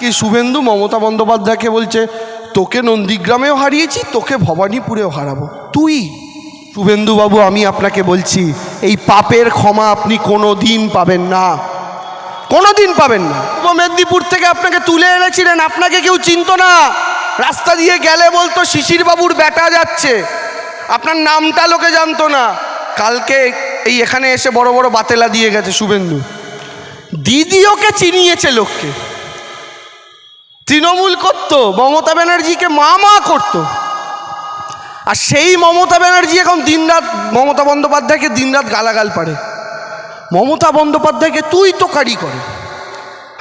কি শুভেন্দু মমতা বন্দ্যোপাধ্যায়কে বলছে, তোকে নন্দীগ্রামেও হারিয়েছি, তোকে ভবানীপুরেও হারাবো। তুই শুভেন্দু বাবু আমি আপনাকে বলছি, এই পাপের ক্ষমা আপনি কোনো দিন পাবেন না। কোনো দিন পাবেন না। পূর্ব মেদিনীপুর থেকে আপনাকে তুলে এনেছিলেন, আপনাকে কেউ চিনত না। রাস্তা দিয়ে গেলে বলতো শিশির বাবুর বেটা যাচ্ছে। আপনার নামটা লোকে জানতো না। কালকে এই এখানে এসে বড় বড় বাতেলা দিয়ে গেছে শুভেন্দু। দিদি ওকে চিনিয়েছে লোককে। তৃণমূল করতো, মমতা ব্যানার্জিকে মা মা করতো। আর সেই মমতা ব্যানার্জি এখন দিনরাত মমতা বন্দ্যোপাধ্যায়কে দিনরাত গালাগাল পারে মমতা বন্দ্যোপাধ্যায়কে তুই তো কারি। করে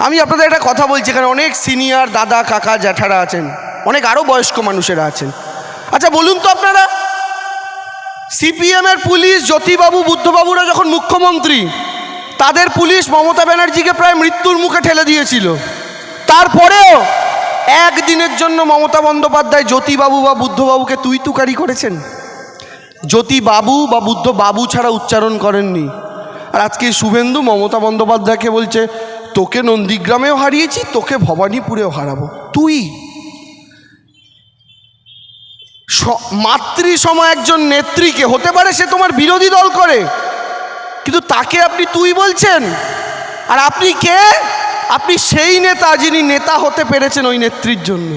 আমি আপনাদের একটা কথা বলছি, এখানে অনেক সিনিয়র দাদা, কাকা, জ্যাঠারা আছেন, অনেক আরও বয়স্ক মানুষেরা আছেন। আচ্ছা বলুন তো আপনারা, সিপিএমের পুলিশ, জ্যোতিবাবু, বুদ্ধবাবুরা যখন মুখ্যমন্ত্রী, তাদের পুলিশ মমতা ব্যানার্জিকে প্রায় মৃত্যুর মুখে ঠেলে দিয়েছিল। তারপরেও একদিনের জন্য মমতা বন্দ্যোপাধ্যায় জ্যোতিবাবু বা বুদ্ধবাবুকে তুই তুকারি করেছেন। জ্যোতি বাবু বা বুদ্ধ বাবু ছাড়া উচ্চারণ করেননি। আর আজকে শুভেন্দু মমতা বন্দ্যোপাধ্যায়কে বলছে, তোকে নন্দীগ্রামেও হারিয়েছি, তোকে ভবানীপুরেও হারাবো। তুই স- মাতৃ সময় একজন নেত্রীকে, হতে পারে সে তোমার বিরোধী দল করে, কিন্তু তাকে আপনি তুই বলছেন। আর আপনি কে? আপনি সেই নেতা যিনি নেতা হতে পেরেছেন ওই নেত্রীর জন্য।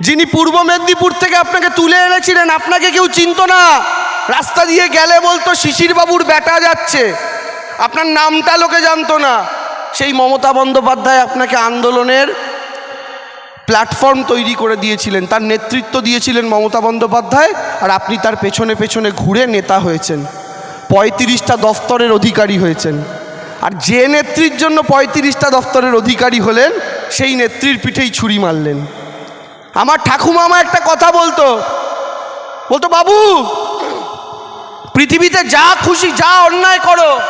যিনি পূর্ব মেদিনীপুর থেকে আপনাকে তুলে এনেছিলেন, আপনাকে কেউ চিনত না। রাস্তা দিয়ে গেলে বলতো শিশির বাবুর বেটা যাচ্ছে। আপনার নামটা লোকে জানতো না। সেই মমতা বন্দ্যোপাধ্যায় আপনাকে আন্দোলনের প্ল্যাটফর্ম তৈরি করে দিয়েছিলেন। তার নেতৃত্ব দিয়েছিলেন মমতা বন্দ্যোপাধ্যায়, আর আপনি তার পেছনে পেছনে ঘুরে নেতা হয়েছেন। পঁয়ত্রিশটা দফতরের অধিকারী হয়েছেন। আর যে নেত্রীর জন্য পঁয়ত্রিশটা দফতরের অধিকারী হলেন, সেই নেত্রীর পিঠেই ছুরি মারলেন। আমার ঠাকুমা ঠাকুমামা একটা কথা বলতো। বলতো, বাবু, পৃথিবীতে যা খুশি, যা অন্যায় করো।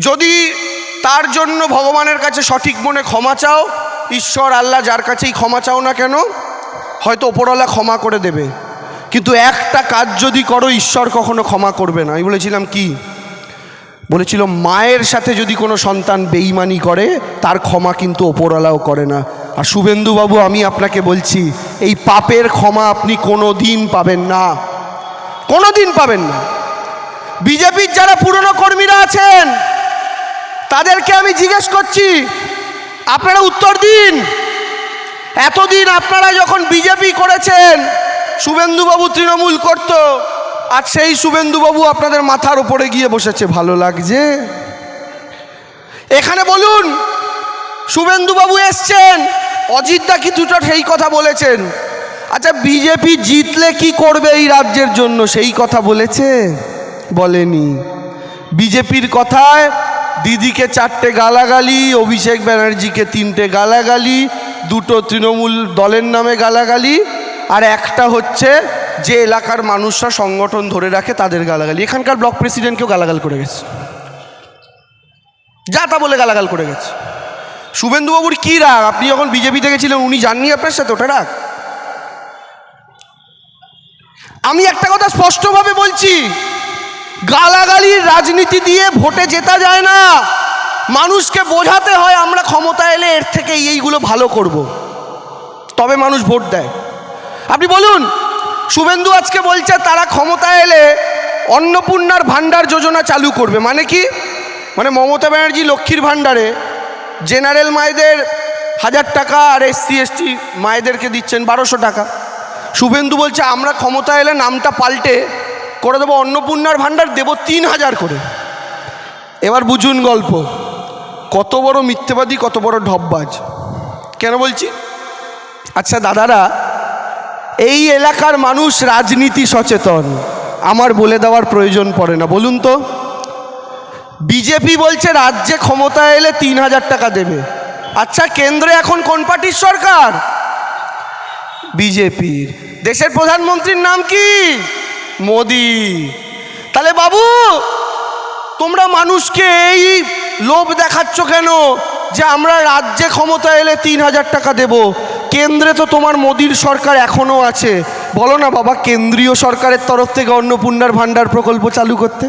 যদি তার জন্য ভগবানের কাছে সঠিক মনে ক্ষমা চাও, ঈশ্বর আল্লাহ যার কাছেই ক্ষমা চাও না কেন, হয়তো ওপরওয়ালা ক্ষমা করে দেবে। কিন্তু একটা কাজ যদি করো, ঈশ্বর কখনো ক্ষমা করবে না। আমি বলেছিলাম, কি? বলেছিল, মায়ের সাথে যদি কোনো সন্তান বেইমানি করে, তার ক্ষমা কিন্তু ওপরওয়ালাও করে না। আর শুভেন্দুবাবু, আমি আপনাকে বলছি, এই পাপের ক্ষমা আপনি কোনো দিন পাবেন না। কোনো দিন পাবেন না। বিজেপির যারা পুরনো কর্মীরা আছেন, তাদেরকে আমি জিজ্ঞেস করছি, আপনারা উত্তর দিন। এতদিন আপনারা যখন বিজেপি করেছেন, শুভেন্দুবাবু তৃণমূল করত আর সেই শুভেন্দুবাবু আপনাদের মাথার উপরে গিয়ে বসেছে, ভালো লাগছে? এখানে বলুন, শুভেন্দুবাবু এসছেন। অজিতদা কি দুটো সেই কথা বলেছেন? আচ্ছা বিজেপি জিতলে কি করবে এই রাজ্যের জন্য? সেই কথা বলেছে? বলেনি। বিজেপির কথায় দিদিকে চারটে গালাগালি, অভিষেক ব্যানার্জিকে তিনটে গালাগালি, দুটো তৃণমূল দলের নামে গালাগালি, আর একটা হচ্ছে যে এলাকার মানুষরা সংগঠন ধরে রাখে তাদের গালাগালি। এখানকার ব্লক প্রেসিডেন্টকেও গালাগাল করে গেছে। যা তা বলে গালাগাল করে গেছে। শুভেন্দুবাবুর কী রাগ? আপনি যখন বিজেপি থেকে ছিলেন উনি জাননি আপনার সাথে? ওটা রাগ? আমি একটা কথা স্পষ্টভাবে বলছি। গালাগালির রাজনীতি দিয়ে ভোটে জেতা যায় না। মানুষকে বোঝাতে হয় আমরা ক্ষমতা এলে এর থেকে এইগুলো ভালো করব। তবে মানুষ ভোট দেয়। আপনি বলুন শুভেন্দু আজকে বলছে তারা ক্ষমতা এলে অন্নপূর্ণার ভাণ্ডার যোজনা চালু করবে। মানে কি? মানে মমতা ব্যানার্জি লক্ষ্মীর ভাণ্ডারে জেনারেল মায়েদের হাজার টাকা আর এসসি, এসটি মায়েদেরকে দিচ্ছেন বারোশো টাকা। শুভেন্দু বলছে, আমরা ক্ষমতা এলে নামটা পাল্টে করে দেবো অন্নপূর্ণার ভাণ্ডার, দেবো তিন হাজার করে। এবার বুঝুন গল্প। কত বড় মিথ্যেবাদী, কত বড় ঢপবাজ কেন বলছি? আচ্ছা দাদারা এই এলাকার মানুষ রাজনীতি সচেতন। আমার বলে দেওয়ার প্রয়োজন পড়ে না, বলুন তো। বিজেপি বলছে রাজ্যে ক্ষমতা এলে তিন হাজার টাকা দেবে। আচ্ছা কেন্দ্রে এখন কোন পার্টির সরকার? বিজেপির। দেশের প্রধানমন্ত্রীর নাম কি? মোদি। তাহলে বাবু, তোমরা মানুষকে এই লোভ দেখাচ্ছ কেন যে আমরা রাজ্যে ক্ষমতা এলে তিন হাজার টাকা দেব? কেন্দ্রে তো তোমার মোদির সরকার এখনও আছে। বলো না বাবা, কেন্দ্রীয় সরকারের তরফ থেকে অন্নপূর্ণার ভাণ্ডার প্রকল্প চালু করতে?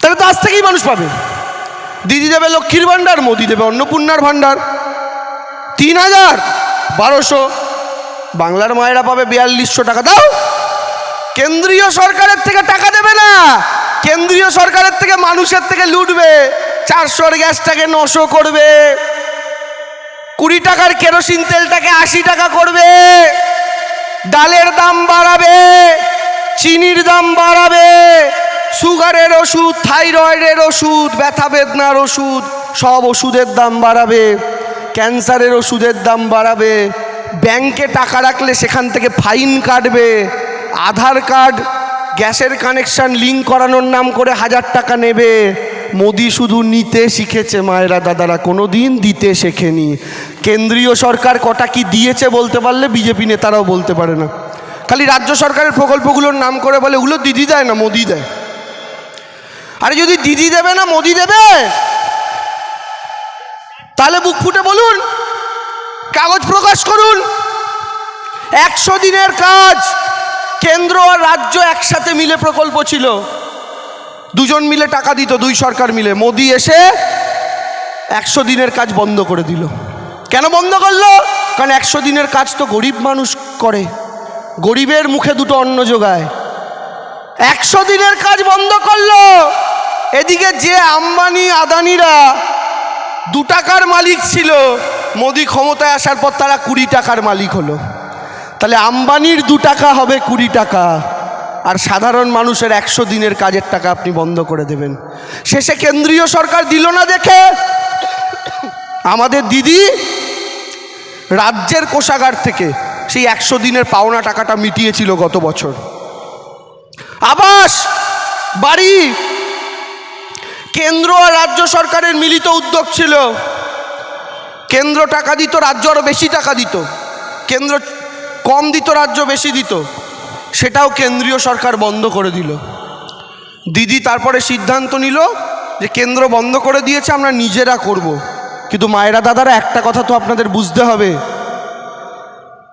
তাহলে তো আজ থেকেই মানুষ পাবে। দিদি দেবে লক্ষ্মীর ভাণ্ডার, মোদি দেবে অন্নপূর্ণার ভাণ্ডার। তিন হাজার বারোশো। বাংলার মায়েরা পাবে বিয়াল্লিশশো টাকা। দাও! কেন্দ্রীয় সরকারের থেকে টাকা দেবে না। কেন্দ্রীয় সরকারের থেকে মানুষের থেকে লুটবে। চারশোর গ্যাসটাকে নশো করবে। কুড়ি টাকার কেরোসিন তেলটাকে আশি টাকা করবে, ডালের দাম বাড়াবে, চিনির দাম বাড়াবে, সুগারের ওষুধ, থাইরয়েডের ওষুধ, ব্যথা বেদনার ওষুধ, সব ওষুধের দাম বাড়াবে, ক্যান্সারের ওষুধের দাম বাড়াবে, ব্যাংকে টাকা রাখলে সেখান থেকে ফাইন কাটবে, আধার কার্ড, গ্যাসের কানেকশান লিঙ্ক করানোর নাম করে হাজার টাকা নেবে মোদি শুধু নিতে শিখেছে মায়েরা, দাদারা কোনো দিন দিতে শেখেনি। কেন্দ্রীয় সরকার কটা কি দিয়েছে বলতে পারলে বিজেপি নেতারাও বলতে পারে না। খালি রাজ্য সরকারের প্রকল্পগুলোর নাম করে বলে, ওগুলো দিদি দেয় না, মোদি দেয়। আরে যদি দিদি দেবে না, মোদি দেবে? তাহলে বুক ফুটে বলুন, কাগজ প্রকাশ করুন। একশো দিনের কাজ, কেন্দ্র আর রাজ্য একসাথে মিলে প্রকল্প ছিল। দুজন মিলে টাকা দিত, দুই সরকার মিলে। মোদি এসে একশো দিনের কাজ বন্ধ করে দিল। কেন বন্ধ করল? কারণ একশো দিনের কাজ তো গরিব মানুষ করে। গরিবের মুখে দুটো অন্ন যোগায়। একশো দিনের কাজ বন্ধ করল। এদিকে যে আম্বানি, আদানিরা দু টাকার মালিক ছিল, মোদি ক্ষমতায় আসার পর তারা কুড়ি টাকার মালিক হলো। তাহলে আম্বানির দু টাকা হবে কুড়ি টাকা। আর সাধারণ মানুষের একশো দিনের কাজের টাকা আপনি বন্ধ করে দেবেন। শেষে কেন্দ্রীয় সরকার দিল না দেখে। আমাদের দিদি রাজ্যের কোষাগার থেকে সেই একশো দিনের পাওনা টাকাটা মিটিয়েছিল গত বছর। আবাস, বাড়ি, কেন্দ্র আর রাজ্য সরকারের মিলিত উদ্যোগ ছিল। কেন্দ্র টাকা দিত, রাজ্য আরও বেশি টাকা দিত। কেন্দ্র কম দিত, রাজ্য বেশি দিত। সেটাও কেন্দ্রীয় সরকার বন্ধ করে দিল। দিদি তারপরে সিদ্ধান্ত নিল যে কেন্দ্র বন্ধ করে দিয়েছে, আমরা নিজেরা করব। কিন্তু মায়েরা দাদারা একটা কথা তো আপনাদের বুঝতে হবে।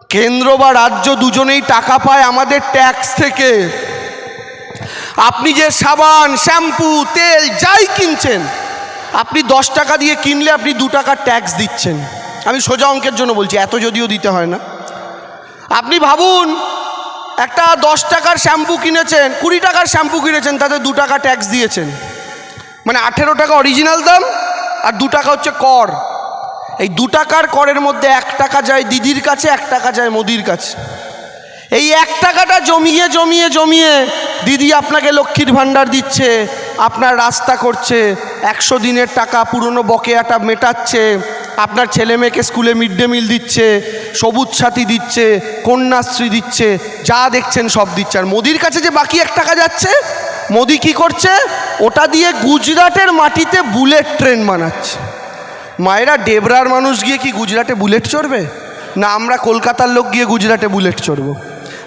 কেন্দ্র বা রাজ্য দুজনেই টাকা পায় আমাদের ট্যাক্স থেকে। আপনি যে সাবান, শ্যাম্পু, তেল যাই কিনছেন, আপনি দশ টাকা দিয়ে কিনলে আপনি দু টাকা ট্যাক্স দিচ্ছেন। আমি সোজা অঙ্কের জন্য বলছি, এত যদিও দিতে হয় না। আপনি ভাবুন একটা দশ টাকার শ্যাম্পু কিনেছেন, কুড়ি টাকার শ্যাম্পু কিনেছেন, তাতে দু টাকা ট্যাক্স দিয়েছেন। মানে আঠেরো টাকা অরিজিনাল দাম আর দু টাকা হচ্ছে কর। এই দু টাকার করের মধ্যে এক টাকা যায় দিদির কাছে, এক টাকা যায় মোদির কাছে। এই এক টাকাটা জমিয়ে জমিয়ে জমিয়ে দিদি আপনাকে লক্ষ্মীর ভাণ্ডার দিচ্ছে, আপনার রাস্তা করছে, একশো দিনের টাকা পুরনো বকেয়াটা মেটাচ্ছে আপনার ছেলে মেয়েকে স্কুলে মিড ডে মিল দিচ্ছে, সবুজ সাথী দিচ্ছে, কন্যাশ্রী দিচ্ছে, যা দেখছেন সব দিচ্ছে। আর মোদির কাছে যে বাকি এক টাকা যাচ্ছে, মোদি কি করছে? ওটা দিয়ে গুজরাটের মাটিতে বুলেট ট্রেন বানাচ্ছে। মায়েরা ডেবরার মানুষ গিয়ে কি গুজরাটে বুলেট চড়বে? না, আমরা কলকাতার লোক গিয়ে গুজরাটে বুলেট চড়বো।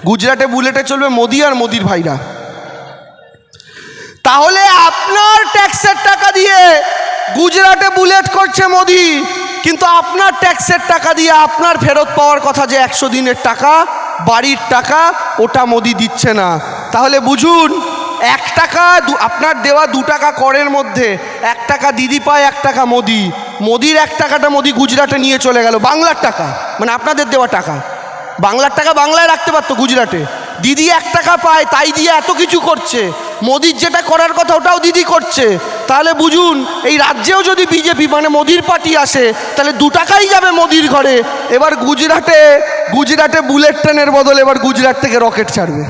গুজরাটে বুলেটে চলবে মোদি আর মোদির ভাইরা। তাহলে আপনার ট্যাক্সের টাকা দিয়ে গুজরাটে বুলেট করছে মোদি, কিন্তু আপনার ট্যাক্সের টাকা দিয়ে আপনার ফেরত পাওয়ার কথা যে একশো দিনের টাকা, বাড়ির টাকা, ওটা মোদি দিচ্ছে না। তাহলে বুঝুন, এক টাকা আপনার দেওয়া দু টাকা করের মধ্যে, এক টাকা দিদি পায়, এক টাকা মোদি। মোদির এক টাকাটা মোদি গুজরাটে নিয়ে চলে গেল, বাংলার টাকা মানে আপনাদের দেওয়া টাকা। বাংলার টাকা বাংলায় রাখতে পারতো গুজরাটে। দিদি এক টাকা পায়, তাই দিয়ে এত কিছু করছে। মোদির যেটা করার কথা, ওটাও দিদি করছে। তাহলে বুঝুন, এই রাজ্যেও যদি বিজেপি মানে মোদির পার্টি আসে, তাহলে দু টাকাই যাবে মোদির ঘরে। এবার গুজরাটে গুজরাটে বুলেট ট্রেনের বদলে এবার গুজরাট থেকে রকেট ছাড়বে।